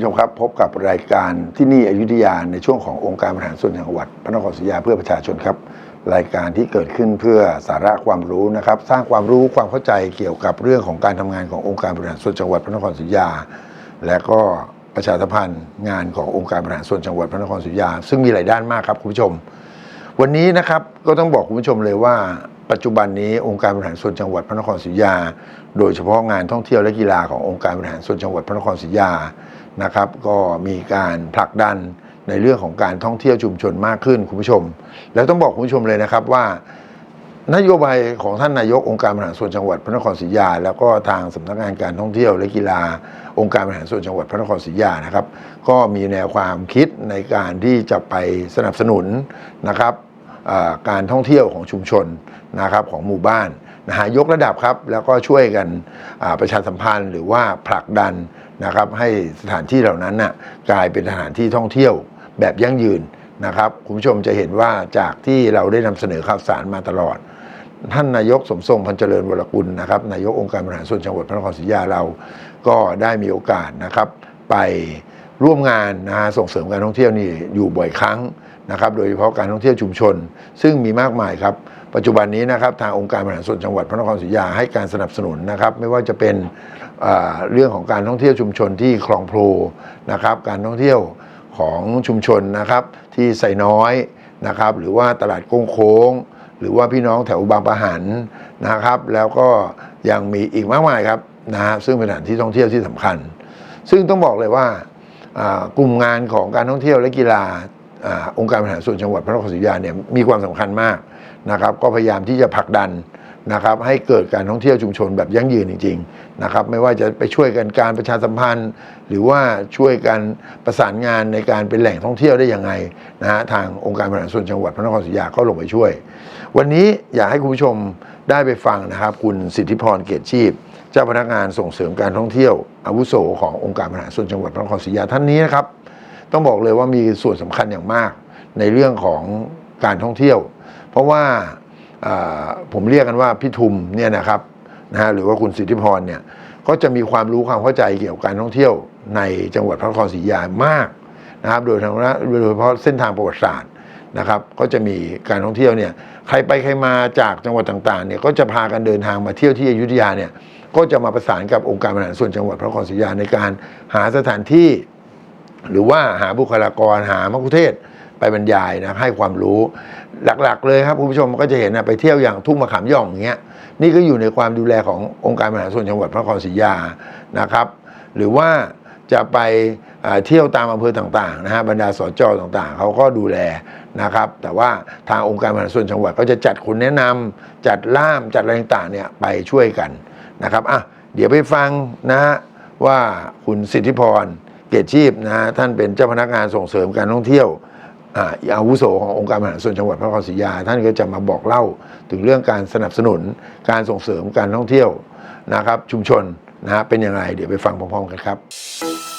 ผู้ชมครับ พบกับรายการที่นี่อยุธยาในช่วงขององค์การบริหารส่วนจังหวัด พระนครศรีอยุธยาเพื่อประชาชนครับ รายการที่เกิดขึ้นเพื่อสาระความรู้นะครับ สร้างความรู้ความเข้าใจเกี่ยวกับเรื่องของการทำงานขององค์การบริหารส่วนจังหวัดพระนครศรีอยุธยา และก็ประชาสัมพันธ์งานขององค์การบริหารส่วนจังหวัดพระนครศรีอยุธยา ซึ่งมีหลายด้านมากครับคุณผู้ชม วันนี้นะครับก็ต้องบอกคุณผู้ชมเลยว่าปัจจุบันนี้องค์การบริหารส่วนจังหวัดพระนครศรีอยุธยา โดยเฉพาะงานท่องเที่ยวและกีฬาขององค์การบริหารส่วนจังหวัดพระนครศรีอยุธยา นะครับ ก็มีการผลักดันในเรื่องของการท่องเที่ยวชุมชนมากขึ้นคุณผู้ชม แล้วต้องบอกคุณผู้ชมเลยนะครับว่านโยบายของท่านนายกองค์การบริหารส่วนจังหวัดพระนครศรีอยุธยา แล้วก็ทางสำนักงานการท่องเที่ยวและกีฬา องค์การบริหารส่วนจังหวัดพระนครศรีอยุธยานะครับ ก็มีแนวความคิดในการที่จะไปสนับสนุนนะครับการท่องเที่ยวของชุมชนนะครับของหมู่บ้าน นะฮะยกระดับครับ แล้วก็ช่วยกันประชาสัมพันธ์หรือว่าผลักดันนะครับให้สถานที่เหล่านั้นน่ะกลายเป็นสถานที่ท่องเที่ยวแบบยั่งยืนนะครับคุณผู้ชมจะเห็นว่าจากที่เราได้นำเสนอข่าวสารมาตลอด ท่านนายกสมทรงพันเจริญวรกุลนะครับนายกองค์การบริหารส่วนจังหวัดพระนครศรีอยุธยาเราก็ได้มีโอกาสนะครับ ไปร่วมงานนะฮะส่งเสริมการท่องเที่ยวนี่อยู่บ่อยครั้งนะครับ โดยเฉพาะการท่องเที่ยวชุมชน ซึ่งมีมากมายครับ ปัจจุบันนี้นะครับทางองค์การบริหารส่วนจังหวัดพระนครศรีอยุธยาให้การสนับสนุนนะครับไม่ว่าจะเป็นเรื่องของการท่องเที่ยวชุมชนที่คลองโพนะครับการท่องเที่ยวของชุมชนนะครับที่ไซน้อยนะครับหรือว่าตลาดโก้งโค้ง หรือว่าพี่น้องแถวบางปะหันนะครับ แล้วก็ยังมีอีกมากมายครับนะฮะซึ่งเป็นสถานที่ท่องเที่ยวที่สำคัญ ซึ่งต้องบอกเลยว่ากลุ่มงานของการท่องเที่ยวและกีฬาอองค์การบริหารส่วนจังหวัดพระนครศรีอยุธยาเนี่ยมีความสำคัญมาก นะครับก็พยายามที่จะผลักดันนะครับให้เกิดการท่องเที่ยวชุมชนแบบยั่งยืนจริงๆนะครับไม่ว่าจะไปช่วยกันการประชาสัมพันธ์ หรือว่าช่วยกันประสานงานในการเป็นแหล่งท่องเที่ยวได้ยังไงนะฮะทางองค์การบริหารส่วนจังหวัดพระนครศรีอยุธยาก็ลงไปช่วย วันนี้อยากให้คุณผู้ชมได้ไปฟังนะครับ คุณสิทธิพรเกียรติชีพ เจ้าพนักงานส่งเสริมการท่องเที่ยว อาวุโสขององค์การบริหารส่วนจังหวัดพระนครศรีอยุธยาท่านนี้นะครับต้องบอกเลยว่ามีส่วนสำคัญอย่างมากในเรื่องของการท่องเที่ยว เพราะว่าผมเรียกกันว่าพี่ทุมเนี่ยนะครับนะฮะหรือว่าคุณสิทธิพรเนี่ยก็จะมีความรู้ความเข้าใจเกี่ยวกับการท่องเที่ยวในจังหวัดพระนครศรีอยุธยามากนะครับโดยทางโดยเฉพาะเส้นทางประวัติศาสตร์นะครับ ก็จะมีการท่องเที่ยวเนี่ยใครไปใครมาจากจังหวัดต่างๆเนี่ยก็จะพากันเดินทางมาเที่ยวที่อยุธยาเนี่ยก็จะมาประสานกับองค์การบริหารส่วนจังหวัดพระนครศรีอยุธยาในการหาสถานที่ หรือว่าหาบุคลากรหามะคุเทศ ไปบรรยายนะให้ความรู้หลักๆ เลยครับคุณผู้ชมก็จะเห็นนะไปเที่ยวอย่างทุ่งมะขามย่องอย่างเงี้ยนี่ก็อยู่ในความดูแลขององค์การบริหารส่วนจังหวัดพระนครศรีอยุธยานะครับ หรือว่าจะไปเที่ยวตามอำเภอต่างๆนะฮะบรรดาสจต่างๆ เขาก็ดูแลนะครับ แต่ว่าทางองค์การบริหารส่วนจังหวัดก็จะจัดคนแนะนำจัดล่ามจัดอะไรต่างๆเนี่ยไปช่วยกันนะครับอะเดี๋ยวไปฟังนะฮะว่าคุณสิทธิพรเกียรติชีพนะฮะท่านเป็นเจ้าพนักงานส่งเสริมการท่องเที่ยว อาวุโสขององค์การมหารส่วนจังหวัดพระนครศรีอยุธยาท่านก็จะมาบอกเล่าถึงเรื่องการสนับสนุนการส่งเสริมการท่องเที่ยวนะครับชุมชนนะฮะเป็นยังไงเดี๋ยวไปฟังพร้อมๆกันครับ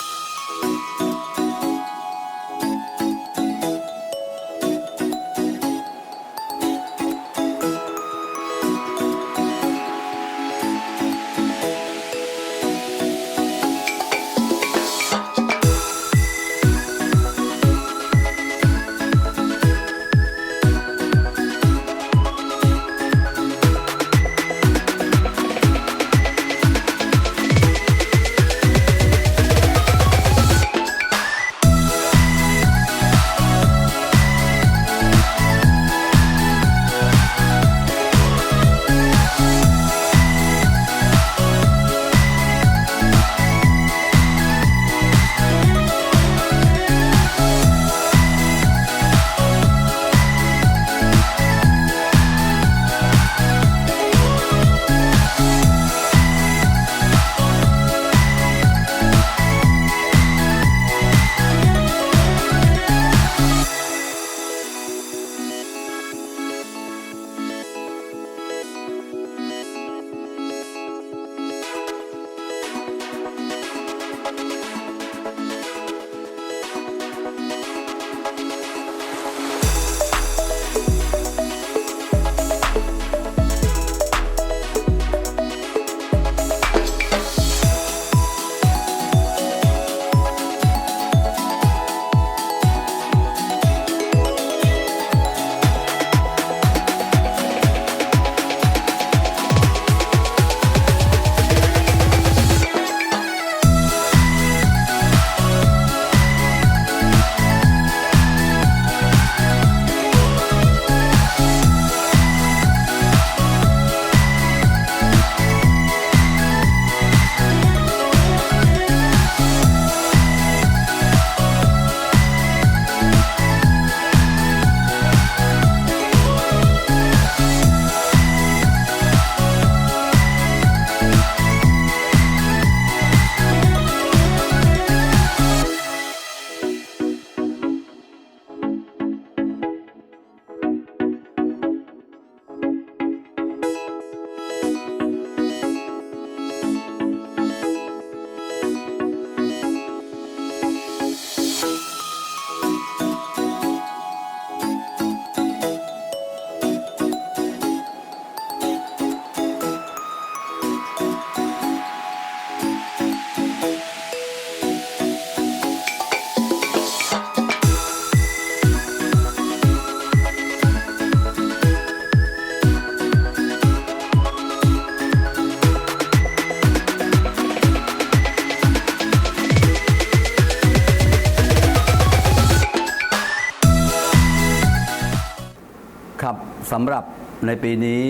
สำหรับในปีนี้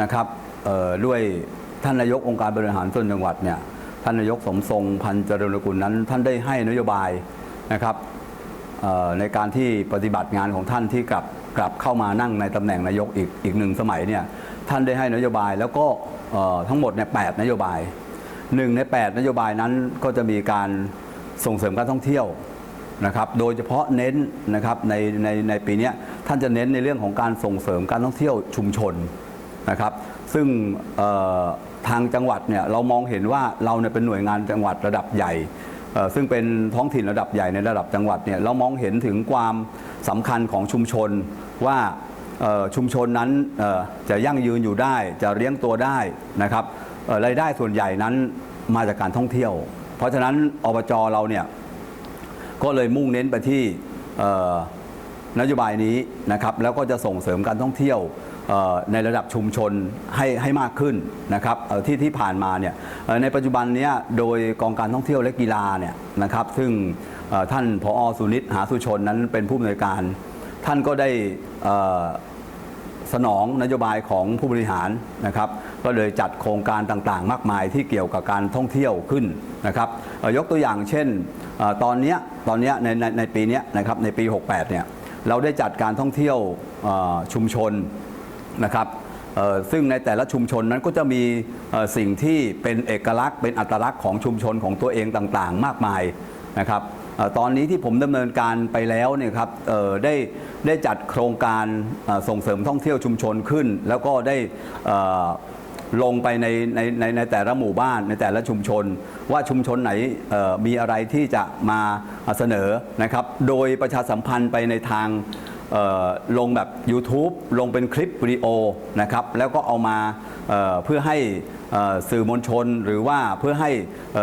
นะครับด้วยท่านนายกองค์การบริหารส่วนจังหวัดเนี่ยท่านนายกสมทรงพันเจริญกุลนั้น ท่านได้ให้นโยบายนะครับในการที่ปฏิบัติงานของท่านที่กลับกลับเข้ามานั่งในตำแหน่งนายกอีกอีกหนึ่งสมัยเนี่ยท่านได้ให้นโยบายแล้วก็ทั้งหมดเนี่ยแปดนโยบายหนึ่งใน 8 นโยบายนั้นก็จะมีการส่งเสริมการท่องเที่ยว นะครับ โดยเฉพาะเน้นนะครับในในในปีนี้ท่านจะเน้นในเรื่องของการส่งเสริมการท่องเที่ยวชุมชนนะครับ ซึ่งทางจังหวัดเนี่ยเรามองเห็นว่าเราเนี่ยเป็นหน่วยงานจังหวัดระดับใหญ่ ซึ่งเป็นท้องถิ่นระดับใหญ่ในระดับจังหวัดเนี่ยเรามองเห็นถึงความสำคัญของชุมชนว่าชุมชนนั้นจะยั่งยืนอยู่ได้จะเลี้ยงตัวได้นะครับรายได้ส่วนใหญ่นั้นมาจากการท่องเที่ยว เพราะฉะนั้นอบจเราเนี่ย ก็เลยมุ่งเน้นไปที่นโยบายนี้นะครับแล้วก็จะส่งเสริมการท่องเที่ยวในระดับชุมชนให้ให้มากขึ้นนะครับที่ที่ผ่านมาเนี่ยในปัจจุบันนี้โดยกองการท่องเที่ยวและกีฬาเนี่ยนะครับ ซึ่งท่านผอสุนิตหาสุชนนั้นเป็นผู้อำนวยการ ท่านก็ได้สนองนโยบายของผู้บริหารนะครับ ก็เลยจัดโครงการต่างๆ มากมายที่เกี่ยวกับการท่องเที่ยวขึ้นนะครับยกตัวอย่างเช่น ตอนนี้ตอนนี้ในในในปีนี้นะครับในปี 68 เนี่ยเราได้จัดการท่องเที่ยวชุมชนนะครับซึ่งในแต่ละชุมชนนั้นก็จะมีสิ่งที่เป็นเอกลักษณ์ เป็นอัตลักษณ์ของชุมชนของตัวเองต่างๆ มากมายนะครับตอนนี้ที่ผมดำเนินการไปแล้วเนี่ยครับได้ได้จัดโครงการส่งเสริมท่องเที่ยวชุมชนขึ้น แล้วก็ได้อ่อ ลงไปในในในในแต่ละหมู่บ้านในแต่ละชุมชน ว่าชุมชนไหนมีอะไรที่จะมาเสนอนะครับ โดยประชาสัมพันธ์ไปในทางลงแบบ YouTube ลงเป็นคลิปวิดีโอนะครับแล้วก็เอามาเเพื่อให้ สื่อมวลชนหรือว่าเพื่อให้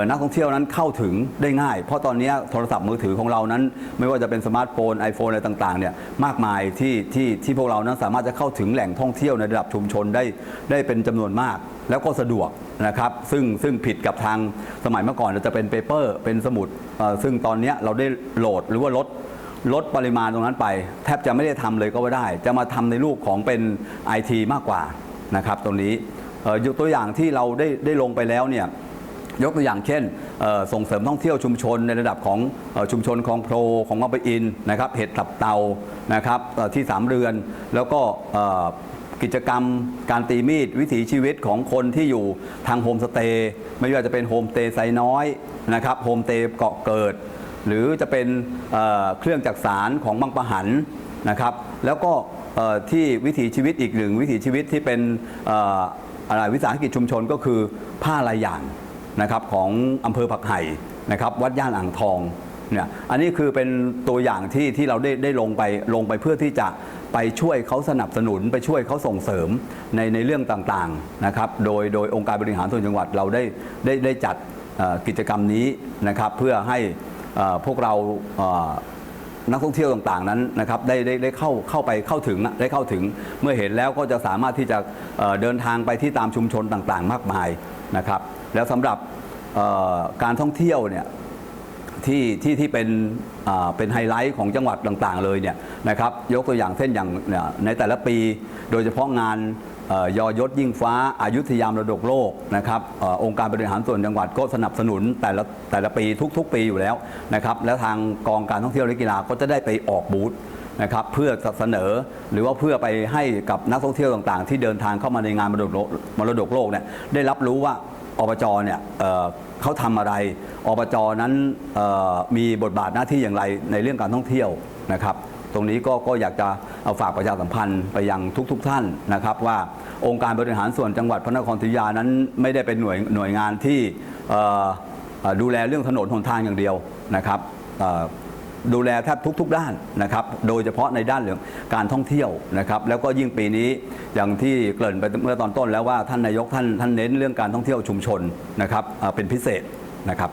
นักท่องเที่ยวนั้นเข้าถึงได้ง่าย เพราะตอนนี้โทรศัพท์มือถือของเรานั้น ไม่ว่าจะเป็นสมาร์ทโฟน iPhone อะไรต่างๆเนี่ยมากมายที่ที่ที่พวกเรานั้นสามารถจะเข้าถึงแหล่งท่องเที่ยวในระดับชุมชนได้ได้เป็นจำนวนมาก แล้วก็สะดวกนะครับซึ่งซึ่งผิดกับทางสมัยเมื่อก่อนเราจะเป็นเปเปอร์ เป็นสมุดซึ่งตอนนี้เราได้โหลดหรือว่าลดลดปริมาณตรงนั้นไป แทบจะไม่ได้ทำเลยก็ว่าได้ จะมาทำในรูปของเป็น IT มากกว่านะครับตรงนี้ ยกตัวอย่างที่เราได้ได้ลงไปแล้วเนี่ยยกตัวอย่างเช่นส่งเสริมท่องเที่ยวชุมชนในระดับของชุมชนคลองโพรของบางปอินนะครับเห็ดตับเตานะครับที่สามเรือน แล้วก็กิจกรรมการตีมีดวิถีชีวิตของคนที่อยู่ทางโฮมสเตย์ไม่ว่าจะเป็นโฮมสเตย์ไซน้อยนะครับโฮมสเตย์เกาะเกิด หรือจะเป็นเเครื่องจักสารของบางปะหันนะครับ แล้วก็ที่วิถีชีวิตอีกหนึ่งวิถีชีวิตที่เป็น อะไรวิสาหกิจชุมชนก็คือผ้าลายอย่างนะครับของอำเภอผักไห่นะครับวัดย่านอ่างทองเนี่ยอันนี้คือเป็นตัวอย่างที่ที่เราได้ได้ลงไปลงไปเพื่อที่จะไปช่วยเขาสนับสนุนไปช่วยเขาส่งเสริมในในเรื่องต่างๆนะครับโดยโดยองค์การบริหารส่วนจังหวัดเราได้ได้ได้จัดกิจกรรมนี้นะครับเพื่อให้พวกเรา นักท่องเที่ยวต่างๆนั้นนะครับได้ได้ได้เข้าเข้าไปเข้าถึงได้เข้าถึง เมื่อเห็นแล้วก็จะสามารถที่จะเดินทางไปที่ตามชุมชนต่างๆ มากมายนะครับ แล้วสำหรับการท่องเที่ยวเนี่ยที่ที่ที่เป็นเป็นไฮไลท์ของจังหวัดต่างๆเลยเนี่ยนะครับยกตัวอย่างเช่นอย่างในแต่ละปี โดยเฉพาะงาน ยอยศยิ่งฟ้าอายุทยามรดกโลกนะครับอองค์การบริหารส่วนจังหวัดก็สนับสนุนแต่ละแต่ละปีทุก ๆ ปีอยู่แล้วนะครับแล้วทางกองการท่องเที่ยวและกีฬาก็จะได้ไปออกบูธนะครับเพื่อเสนอหรือว่าเพื่อไปให้กับนักท่องเที่ยวต่างๆ ที่เดินทางเข้ามาในงานมรดกโลกมรดกโลกเนี่ยได้รับรู้ว่าอบจเนี่ยเเขาทำอะไรอบจนั้นมีบทบาทหน้าที่อย่างไรในเรื่องการท่องเที่ยวนะครับ ตรงนี้ก็ก็อยากจะเอาฝากประชาสัมพันธ์ไปยังทุกๆทท่านนะครับ ว่าองค์การบริหารส่วนจังหวัดพระนครศรีอยุธยานั้นไม่ได้เป็นหน่วยหน่วยงานที่ดูแลเรื่องถนนหนทางอย่างเดียวนะครับดูแลแทบทุก ๆ ด้านนะครับ โดยเฉพาะในด้านเรื่องการท่องเที่ยวนะครับ แล้วก็ยิ่งปีนี้อย่างที่เกริ่นไปเมื่อตอนต้นแล้วว่าท่านนายกท่านท่านเน้นเรื่องการท่องเที่ยวชุมชนนะครับเป็นพิเศษนะครับ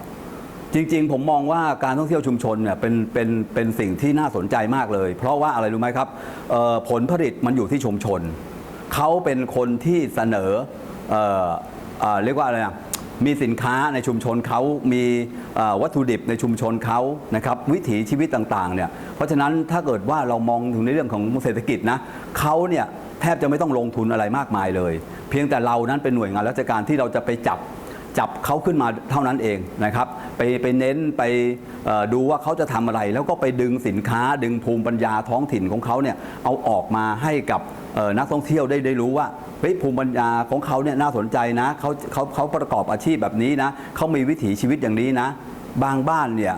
จริง ๆ ผมมองว่าการท่องเที่ยวชุมชนเนี่ยเป็นเป็นเป็นสิ่งที่น่าสนใจมากเลย เพราะว่าอะไรรู้ไหมครับเอ่อผลผลิตมันอยู่ที่ชุมชน เขาเป็นคนที่เสนอเอ่อเอ่อเรียกว่าอะไรอะมีสินค้าในชุมชนเขามีเอ่อวัตถุดิบในชุมชนเขานะครับวิถีชีวิตต่างๆเนี่ยเพราะฉะนั้นถ้าเกิดว่าเรามองถึงในเรื่องของเศรษฐกิจนะเขาเนี่ยแทบจะไม่ต้องลงทุนอะไรมากมายเลย เพียงแต่เรานั้นเป็นหน่วยงานราชการที่เราจะไปจับ จับเขาขึ้นมาเท่านั้นเองนะครับ ไปไปเน้นไปดูว่าเขาจะทำอะไร แล้วก็ไปดึงสินค้าดึงภูมิปัญญาท้องถิ่นของเขาเนี่ยเอาออกมาให้กับนักท่องเที่ยวได้ได้รู้ว่าเฮ้ยภูมิปัญญาของเขาเนี่ยน่าสนใจนะเขาเขาเขาประกอบอาชีพแบบนี้นะเขามีวิถีชีวิตอย่างนี้นะ บางบ้านเนี่ย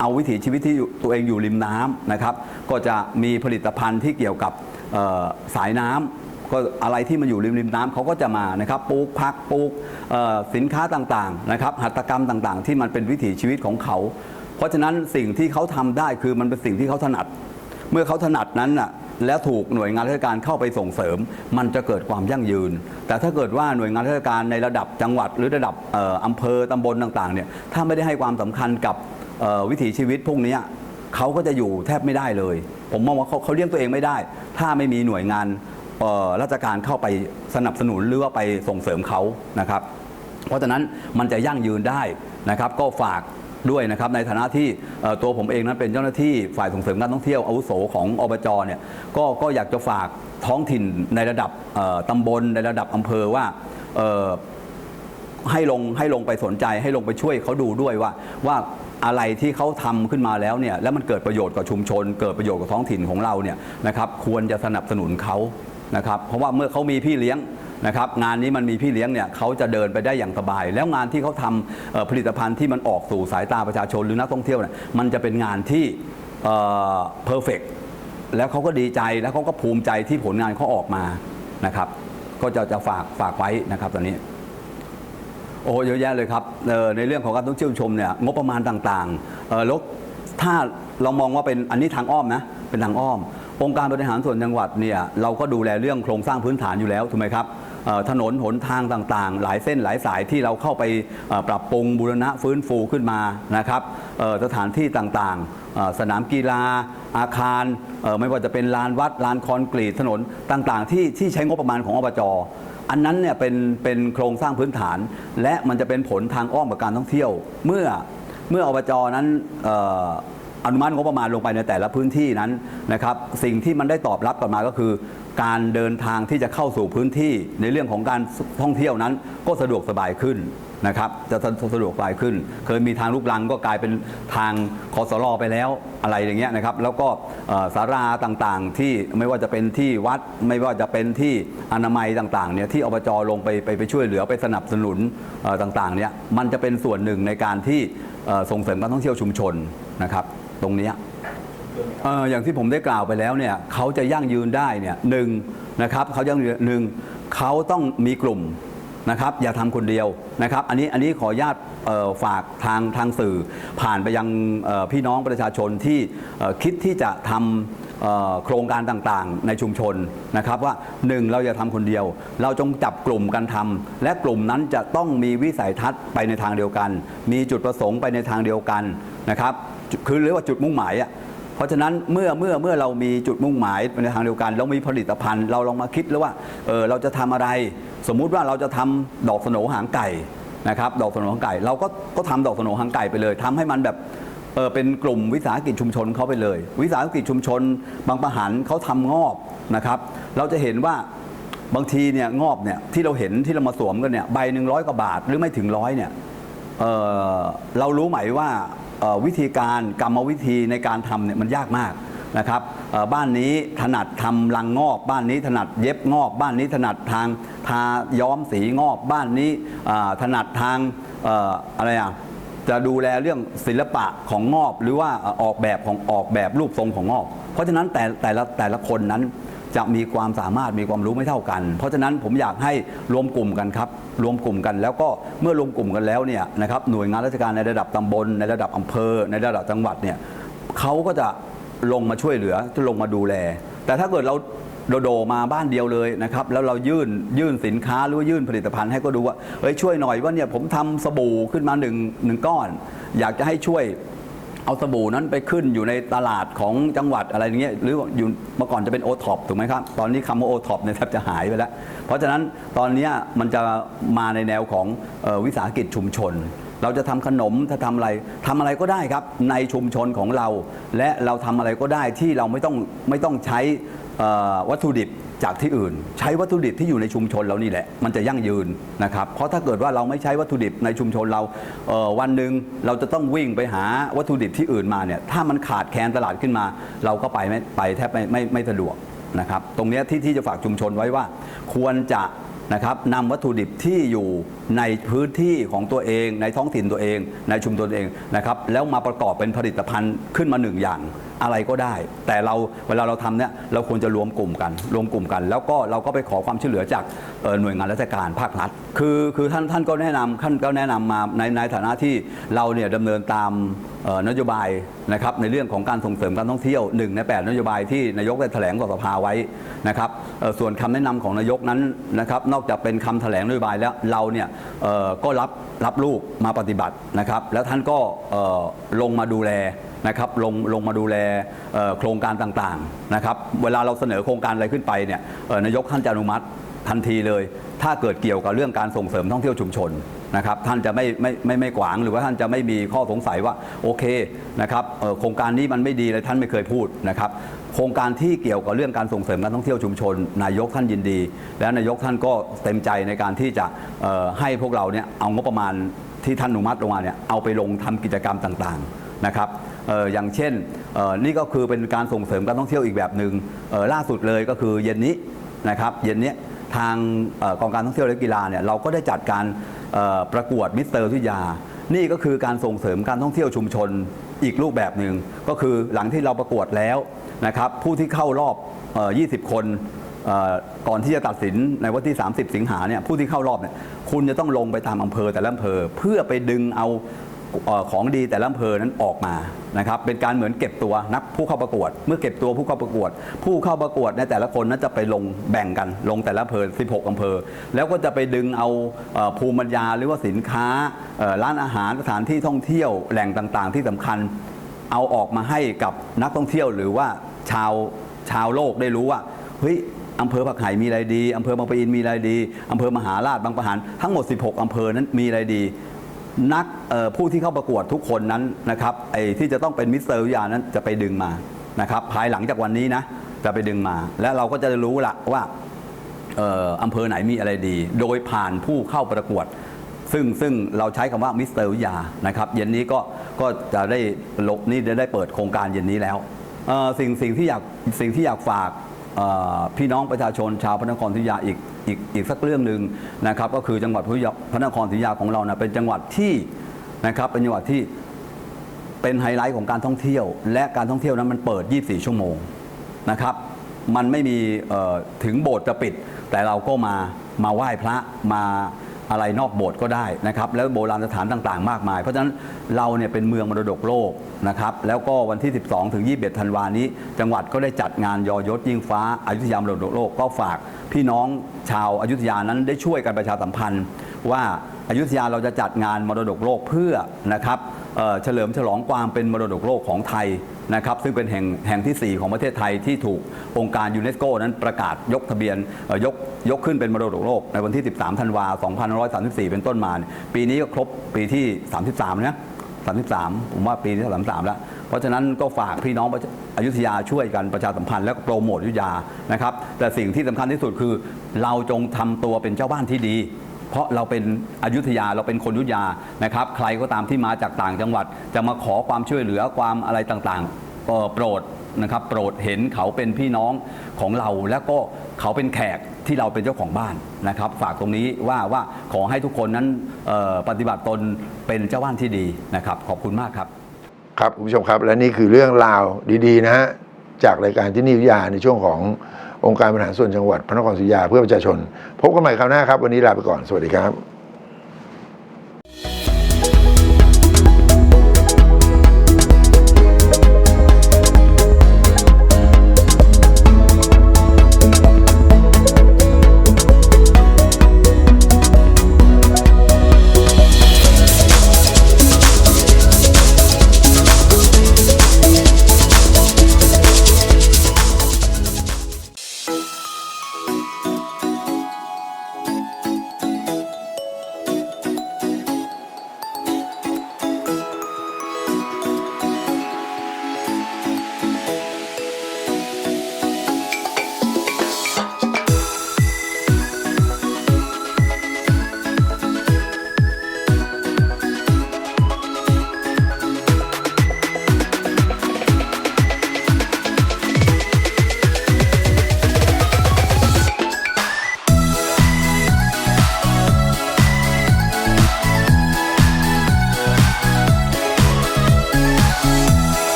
เอาวิถีชีวิตที่ตัวเองอยู่ริมน้ำนะครับ ก็จะมีผลิตภัณฑ์ที่เกี่ยวกับสายน้ำ ก็อะไรที่มันอยู่ริมริมน้ำเขาก็จะมานะครับปลูกผักปลูกสินค้าต่างๆนะครับหัตถกรรมต่างๆ ที่มันเป็นวิถีชีวิตของเขา เพราะฉะนั้นสิ่งที่เขาทำได้คือมันเป็นสิ่งที่เขาถนัด เมื่อเขาถนัดนั้นน่ะแล้วถูกหน่วยงานราชการเข้าไปส่งเสริม มันจะเกิดความยั่งยืน แต่ถ้าเกิดว่าหน่วยงานราชการในระดับจังหวัด หรือระดับอออำเภอตำบลต่างๆเนี่ยถ้าไม่ได้ให้ความสำคัญกับวิถีชีวิตพวกนี้เขาก็จะอยู่แทบไม่ได้เลย ผมมองว่าเขาเขาเลี้ยงตัวเองไม่ได้ ถ้าไม่มีหน่วยงาน ราชการเข้าไปสนับสนุนหรือว่าไปส่งเสริมเขานะครับ เพราะฉะนั้นมันจะยั่งยืนได้นะครับ ก็ฝากด้วยนะครับในฐานะที่ตัวผมเองนั้นเป็นเจ้าหน้าที่ฝ่ายส่งเสริมการท่องเที่ยวอาวุโสของอบจเนี่ยก็ก็อยากจะฝากท้องถิ่นในระดับตำบลในระดับอำเภอว่าให้ลงให้ลงไปสนใจให้ลงไปช่วยเขาดูด้วยว่าว่าอะไรที่เขาทำขึ้นมาแล้วเนี่ยแล้วมันเกิดประโยชน์กับชุมชน เกิดประโยชน์กับท้องถิ่นของเราเนี่ยนะครับควรจะสนับสนุนเขา นะครับเพราะว่าเมื่อเขามีพี่เลี้ยงนะครับงานนี้มันมีพี่เลี้ยงเนี่ยเขาจะเดินไปได้อย่างสบาย แล้วงานที่เขาทำผลิตภัณฑ์ที่มันออกสู่สายตาประชาชนหรือนักท่องเที่ยวเนี่ยมันจะเป็นงานที่เพอร์เฟกแล้วเขาก็ดีใจแล้วเขาก็ภูมิใจที่ผลงานเขาออกมานะครับ ก็จะจะฝากฝากไว้นะครับตอนนี้โอ้เยอะแยะเลยครับในเรื่องของการท่องเที่ยวชมเนี่ยงบประมาณต่างๆแล้วถ้าเรามองว่าเป็นอันนี้ทางอ้อมนะเป็นทางอ้อม องค์การบริหารส่วนจังหวัดเนี่ยเราก็ดูแลเรื่องโครงสร้างพื้นฐานอยู่แล้วถูกไหมครับถนนหนทางต่างๆ หลายเส้นหลายสายที่เราเข้าไปปรับปรุงบูรณะฟื้นฟูขึ้นมานะครับสถานที่ต่างๆ สนามกีฬา อาคาร ไม่ว่าจะเป็นลานวัดลานคอนกรีตถนนต่างๆ ที่ที่ใช้งบประมาณของอบจอันนั้นเนี่ยเป็นเป็นโครงสร้างพื้นฐาน และมันจะเป็นผลทางอ้อมกับการท่องเที่ยว เมื่อเมื่ออบจนั้น อนุมัติงบประมาณลงไปในแต่ละพื้นที่นั้นนะครับสิ่งที่มันได้ตอบรับกลับมาก็คือ การเดินทางที่จะเข้าสู่พื้นที่ในเรื่องของการท่องเที่ยวนั้น ก็สะดวกสบายขึ้นนะครับจะสะดวกสบายขึ้น เคยมีทางลูกลังก็กลายเป็นทางคอสลอไปแล้วอะไรอย่างเงี้ยนะครับ แล้วก็เอ่อศาลาต่างๆที่ไม่ว่าจะเป็นที่วัดไม่ว่าจะเป็นที่อนามัยต่างๆเนี่ยที่อบจลงไปไปไปช่วยเหลือไปสนับสนุนต่างๆเนี่ยมันจะเป็นส่วนหนึ่งในการที่ส่งเสริมการท่องเที่ยวชุมชนนะครับ ตรงเนี้ยเอออย่างที่ผมได้กล่าวไปแล้วเนี่ยเขาจะยั่งยืนได้เนี่ยหนึ่งนะครับเขายั่งยืนหนึ่งเขาต้องมีกลุ่มนะครับอย่าทำคนเดียวนะครับอันนี้อันนี้ขออนุญาตฝากทางทางสื่อ ผ่านไปยังพี่น้องประชาชนที่คิดที่จะทำเอ่อโครงการต่างๆ ในชุมชนนะครับว่าหนึ่งเราอย่าทำคนเดียว เราจงจับกลุ่มกันทำและกลุ่มนั้นจะต้องมีวิสัยทัศน์ไปในทางเดียวกัน มีจุดประสงค์ไปในทางเดียวกันนะครับ คือเรียกว่าจุดมุ่งหมายอะเพราะฉะนั้นเมื่อเมื่อเมื่อเรามีจุดมุ่งหมายในทางเดียวกันเรามีผลิตภัณฑ์เราลองมาคิดแล้วว่าเออเราจะทำอะไร สมมุติว่าเราจะทำดอกสโหนหางไก่นะครับดอกสนหางไก่เราก็ก็ทำดอกสนหางไก่ไปเลยทำให้มันแบบเออเป็นกลุ่มวิสาหกิจชุมชนเขาไปเลย วิสาหกิจชุมชน บางประหันเขาทำงอบนะครับ เราจะเห็นว่าบางทีเนี่ยงอบเนี่ยที่เราเห็นที่เรามาสวมกันเนี่ยใบหนึ่งร้อยกว่าบาทหรือไม่ถึงร้อยเนี่ยเออเรารู้ไหมว่า วิธีการกรรมวิธีในการทำเนี่ยมันยากมากนะครับบ้านนี้ถนัดทำรังงอก บ้านนี้ถนัดเย็บงอก บ้านนี้ถนัดทางทาย้อมสีงอก บ้านนี้ถนัดทางออะไรอะจะดูแลเรื่องศิลปะของงอบ หรือว่าออออกแบบของออกแบบรูปทรงของงอกเพราะฉะนั้นแต่แต่ละแต่ละคนนั้น จะมีความสามารถมีความรู้ไม่เท่ากัน เพราะฉะนั้นผมอยากให้รวมกลุ่มกันครับรวมกลุ่มกันแล้วก็เมื่อรวมกลุ่มกันแล้วเนี่ยนะครับหน่วยงานราชการในระดับตำบล ในระดับอำเภอ ในระดับจังหวัดเนี่ยเขาก็จะลงมาช่วยเหลือจะลงมาดูแล แต่ถ้าเกิดเราโดดมาบ้านเดียวเลยนะครับแล้วเรายื่นยื่นสินค้าหรือว่ายื่นผลิตภัณฑ์ให้ก็ดูว่าเฮ้ยช่วยหน่อยว่าเนี่ยผมทำสบู่ขึ้นมาหนึ่งหนึ่งก้อน อยากจะให้ช่วย เอาสบู่นั้นไปขึ้นอยู่ในตลาดของจังหวัดอะไรอย่างเงี้ยหรืออยู่เมื่อก่อนจะเป็นโอท็อปถูกไหมครับ ตอนนี้คำว่าโอท็อปเนี่ยแทบจะหายไปแล้ว เพราะฉะนั้นตอนนี้มันจะมาในแนวของออวิสาหกิจชุมชน เราจะทำขนมถ้าทำอะไรทำอะไรก็ได้ครับ ในชุมชนของเรา และเราทำอะไรก็ได้ที่เราไม่ต้องไม่ต้องใช้วัตถุดิบ จากที่อื่น ใช้วัตถุดิบที่อยู่ในชุมชนเรานี่แหละ มันจะยั่งยืนนะครับ เพราะถ้าเกิดว่าเราไม่ใช้วัตถุดิบในชุมชนเราเวันหนึ่งเราจะต้องวิ่งไปหาวัตถุดิบที่อื่นมาเนี่ยถ้ามันขาดแคลนตลาดขึ้นมา เราก็ไปไม่ไปแทบไม่ไม่ไม่สะดวกนะครับตรงนี้ที่ที่จะฝากชุมชนไว้ว่า ควรจะนะครับนำวัตถุดิบที่อยู่ในพื้นที่ของตัวเอง ในท้องถิ่นตัวเอง ในชุมชนตัวเองนะครับแล้วมาประกอบเป็นผลิตภัณฑ์ขึ้นมาหนึ่งอย่างอะไรก็ได้ แต่เราเวลาเราทำเนี่ยเราควรจะรวมกลุ่มกัน รวมกลุ่มกัน แล้วก็เราก็ไปขอความช่วยเหลือจากออหน่วยงานราชการภาครัฐ คือคือท่านท่านก็แนะนำท่านก็แนะนำมาในในฐานะที่เราเนี่ยดำเนินตามออนโยบายนะครับในเรื่องของการส่งเสริมการท่องเที่ยวหนึ่งในแปดนโยบายที่นายกได้แถลงต่อสภาไว้นะครับออส่วนคำแนะนำของนายกนั้นนะครับนอกจากเป็นคำแถลงนโยบายแล้วเราเนี่ยก็รับรับลูกมาปฏิบัตินะครับ แล้วท่านก็ลงมาดูแลนะครับลงลงมาดูแลโครงการต่างๆนะครับ เวลาเราเสนอโครงการอะไรขึ้นไปเนี่ยนายกท่านจะอนุมัติทันทีเลย ถ้าเกิดเกี่ยวกับเรื่องการส่งเสริมท่องเที่ยวชุมชนนะครับท่านจะไม่ไม่ไม่ไม่ขวางหรือว่าท่านจะไม่มีข้อสงสัยว่าโอเคนะครับโครงการนี้มันไม่ดีเลยท่านไม่เคยพูดนะครับโครงการที่เกี่ยวกับเรื่องการส่งเสริมการท่องเที่ยวชุมชน นายกท่านยินดี และนายกท่านก็เต็มใจในการที่จะให้พวกเราเนี่ยเอางบประมาณที่ท่านอนุมัติลงมาเนี่ยเอาไปลงทำกิจกรรมต่างๆนะครับอออย่างเช่นนี่ก็คือเป็นการส่งเสริมการท่องเที่ยวอีกแบบหนึ่งเอ่อล่าสุดเลยก็คือเย็นนี้นะครับเย็นนี้ ทางอกองการท่องเที่ยวและกีฬาเนี่ยเราก็ได้จัดการประกวดมิสเตอร์ทุยา นี่ก็คือการส่งเสริมการท่องเที่ยวชุมชนอีกรูปแบบหนึ่งก็คือหลังที่เราประกวดแล้วนะครับผู้ที่เข้ารอบอ20 คนก่อนที่จะตัดสินในวันที่ 30 สิงหาเนี่ยผู้ที่เข้ารอบเนี่ยคุณจะต้องลงไปตามอำเภอแต่ละอำเภอเพื่อไปดึงเอา ของดีแต่ละอำเภอนั้นออกมานะครับเป็นการเหมือนเก็บตัวนักผู้เข้าประกวด เมื่อเก็บตัวผู้เข้าประกวด ผู้เข้าประกวดในแต่ละคนนั้นจะไปลงแบ่งกัน ลงแต่ละอำเภอ 16 อำเภอ แล้วก็จะไปดึงเอาภูมิปัญญาหรือว่าสินค้าร้านอาหารสถานที่ท่องเที่ยวแหล่งต่างๆ ที่สำคัญเอาออกมาให้กับนักท่องเที่ยวหรือว่าชาวชาวโลกได้รู้ว่าเฮ้ยอำเภอผักไห่มีอะไรดีอำเภอบางปะอินมีอะไรดีอำเภอมหาราชบางปะหันทั้งหมด 16 อำเภอนั้นมีอะไรดี นักผู้ที่เข้าประกวดทุกคนนั้นนะครับไอ้ที่จะต้องเป็นมิสเตอร์วิทยานั้นจะไปดึงมานะครับภายหลังจากวันนี้นะจะไปดึงมา และเราก็จะรู้ละว่าเอ่ออำเภอไหนมีอะไรดี โดยผ่านผู้เข้าประกวด ซึ่งซึ่งเราใช้คำว่ามิสเตอร์วิทยานะครับเย็นนี้ก็ก็จะได้ลบนี่จะได้เปิดโครงการเย็นนี้แล้วเอ่อสิ่งสิ่งที่อยากสิ่งที่อยากฝาก พี่น้องประชาชนชาวพระนครศรีอยุธยาอีกอีกอีกสักเรื่องหนึ่งนะครับ ก็คือจังหวัดพระนครศรีอยุธยาของเรานะเป็นจังหวัดที่นะครับเป็นจังหวัดที่เป็นไฮไลท์ของการท่องเที่ยว และการท่องเที่ยวนั้นมันเปิด 24 ชั่วโมงนะครับมันไม่มีถึงโบสถ์จะปิด แต่เราก็มามาไหว้พระมา อะไรนอกโบสถ์ก็ได้นะครับแล้วโบราณสถานต่างๆ มากมาย เพราะฉะนั้นเราเนี่ยเป็นเมืองมรดกโลกนะครับแล้วก็วันที่ 12 ถึง 21 ธันวานี้ จังหวัดก็ได้จัดงานยอยศยิ่งฟ้าอายุทยามรดกโลกก็ฝากพี่น้องชาวอายุทยานั้นได้ช่วยกันประชาสัมพันธ์ ว่าอายุทยาเราจะจัดงานมรดกโลกเพื่อนะครับ เฉลิมฉลองความเป็นมรดกโลกของไทยนะครับซึ่งเป็นแห่งแห่งทีสี่ 4 ของประเทศไทยที่ถูกองค์การยูเนสโกนั้นประกาศยกทะเบียนยกยกขึ้นเป็นมรดกโลกในวันที่ 13 ธันวาคม2534 เป็นต้นมา ปีนี้ก็ครบปีที่ 33 นะ 33 ผมว่าปีที่33 แล้ว เพราะฉะนั้นก็ฝากพี่น้องอยุธยาช่วยกันประชาสัมพันธ์และโปรโมทอยุธยานะครับแต่สิ่งที่สำคัญที่สุดคือ เราจงทำตัวเป็นเจ้าบ้านที่ดี เพราะเราเป็นอยุธยาเราเป็นคนอยุธยานะครับ ใครก็ตามที่มาจากต่างจังหวัด จะมาขอความช่วยเหลือความอะไรต่างๆโปรดนะครับโปรดเห็นเขาเป็นพี่น้องของเราแล้วก็เขาเป็นแขกที่เราเป็นเจ้าของบ้านนะครับ ฝากตรงนี้ว่าว่าขอให้ทุกคนนั้นปฏิบัติตนเป็นเจ้าบ้านที่ดีนะครับ ขอบคุณมากครับ ครับคุณผู้ชมครับ และนี่คือเรื่องราวดีๆนะฮะจากรายการที่นี่วิทยาในช่วงของ องค์การบริหารส่วนจังหวัดพระนครศรีอยุธยาเพื่อประชาชน พบกันใหม่คราวหน้าครับ วันนี้ลาไปก่อน สวัสดีครับ